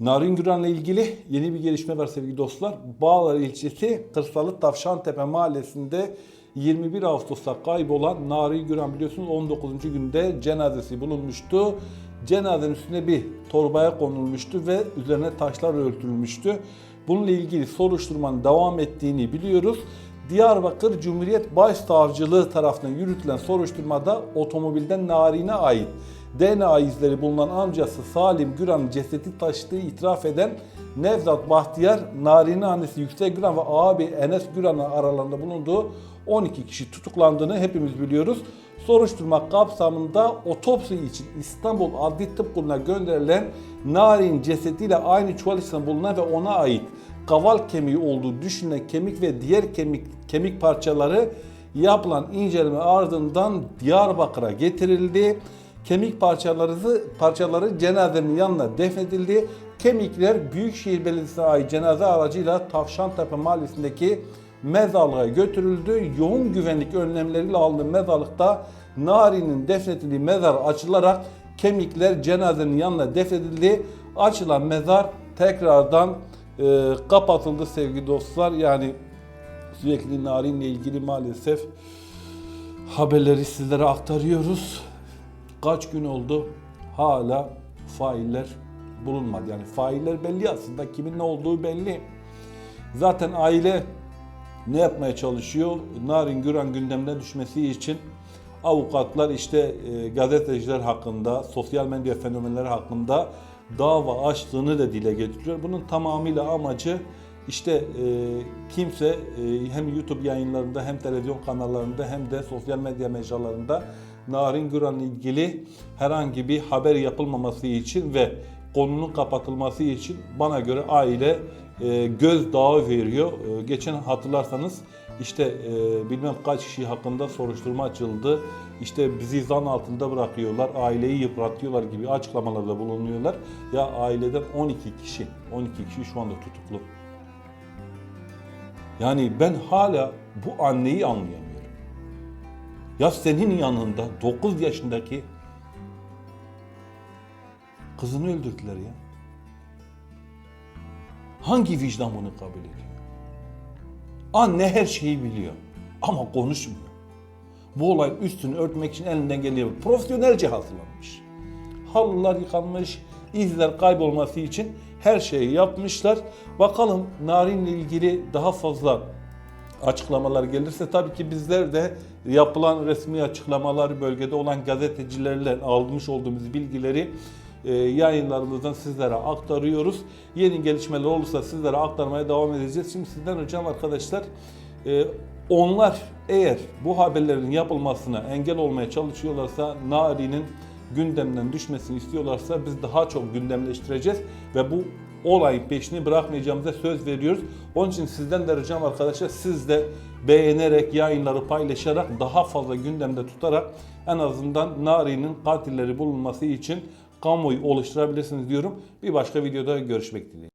Narin Güran'la ilgili yeni bir gelişme var sevgili dostlar. Bağlar ilçesi Kırsalı Tavşantepe mahallesinde 21 Ağustos'ta kaybolan Narin Güran biliyorsunuz 19. günde cenazesi bulunmuştu. Cenazenin üstüne bir torbaya konulmuştu ve üzerine taşlar örtülmüştü. Bununla ilgili soruşturmanın devam ettiğini biliyoruz. Diyarbakır Cumhuriyet Başsavcılığı tarafından yürütülen soruşturmada otomobilden Narin'e ait DNA izleri bulunan amcası Salim Güran'ın cesedi taşıdığı itiraf eden Nevzat Bahtiyar, Narin'in annesi Yüksek Güran ve abi Enes Güran'ın aralarında bulunduğu 12 kişi tutuklandığını hepimiz biliyoruz. Soruşturma kapsamında otopsi için İstanbul Adli Tıp Kurulu'na gönderilen Narin cesediyle aynı çuval içinde bulunan ve ona ait kaval kemiği olduğu düşünülen kemik ve diğer kemik kemik parçaları yapılan inceleme ardından Diyarbakır'a getirildi. Kemik parçaları parçaları cenazenin yanına defnedildi. Kemikler Büyükşehir Belediyesi'ne ait cenaze aracıyla Tavşantepe Mahallesi'ndeki mezarlığa götürüldü. Yoğun güvenlik önlemleriyle alınan mezarlıkta Nari'nin defnedildiği mezar açılarak kemikler cenazenin yanına defnedildi. Açılan mezar tekrardan e, kapatıldı sevgili dostlar. Yani sürekli Narin'le ilgili maalesef haberleri sizlere aktarıyoruz. Kaç gün oldu hala failler bulunmadı. Yani failler belli aslında kimin ne olduğu belli. Zaten aile ne yapmaya çalışıyor? Narin Güran gündemine düşmesi için avukatlar işte e, gazeteciler hakkında, sosyal medya fenomenleri hakkında dava açtığını da dile getiriyor. Bunun tamamıyla amacı işte e, kimse e, hem YouTube yayınlarında hem televizyon kanallarında hem de sosyal medya mecralarında Narin Güran'la ilgili herhangi bir haber yapılmaması için ve konunun kapatılması için bana göre aile e, gözdağı veriyor. E, geçen hatırlarsanız işte e, bilmem kaç kişi hakkında soruşturma açıldı. İşte bizi zan altında bırakıyorlar, aileyi yıpratıyorlar gibi açıklamalarda bulunuyorlar. Ya aileden 12 kişi, 12 kişi şu anda tutuklu. Yani ben hala bu anneyi anlayamıyorum. Ya senin yanında 9 yaşındaki kızını öldürdüler ya. Hangi vicdan bunu kabul ediyor? Anne her şeyi biliyor ama konuşmuyor. Bu olayın üstünü örtmek için elinden geliyor. Profesyonelce hazırlanmış. Halılar yıkanmış, izler kaybolması için her şeyi yapmışlar. Bakalım Narin'le ilgili daha fazla açıklamalar gelirse tabii ki bizler de yapılan resmi açıklamaları bölgede olan gazetecilerle almış olduğumuz bilgileri e, yayınlarımızdan sizlere aktarıyoruz. Yeni gelişmeler olursa sizlere aktarmaya devam edeceğiz. Şimdi sizden ricam arkadaşlar e, onlar eğer bu haberlerin yapılmasına engel olmaya çalışıyorlarsa Nari'nin gündemden düşmesini istiyorlarsa biz daha çok gündemleştireceğiz ve bu olayın peşini bırakmayacağımıza söz veriyoruz. Onun için sizden de ricam arkadaşlar siz de beğenerek, yayınları paylaşarak, daha fazla gündemde tutarak en azından Nari'nin katilleri bulunması için kamuoyu oluşturabilirsiniz diyorum. Bir başka videoda görüşmek dileğiyle.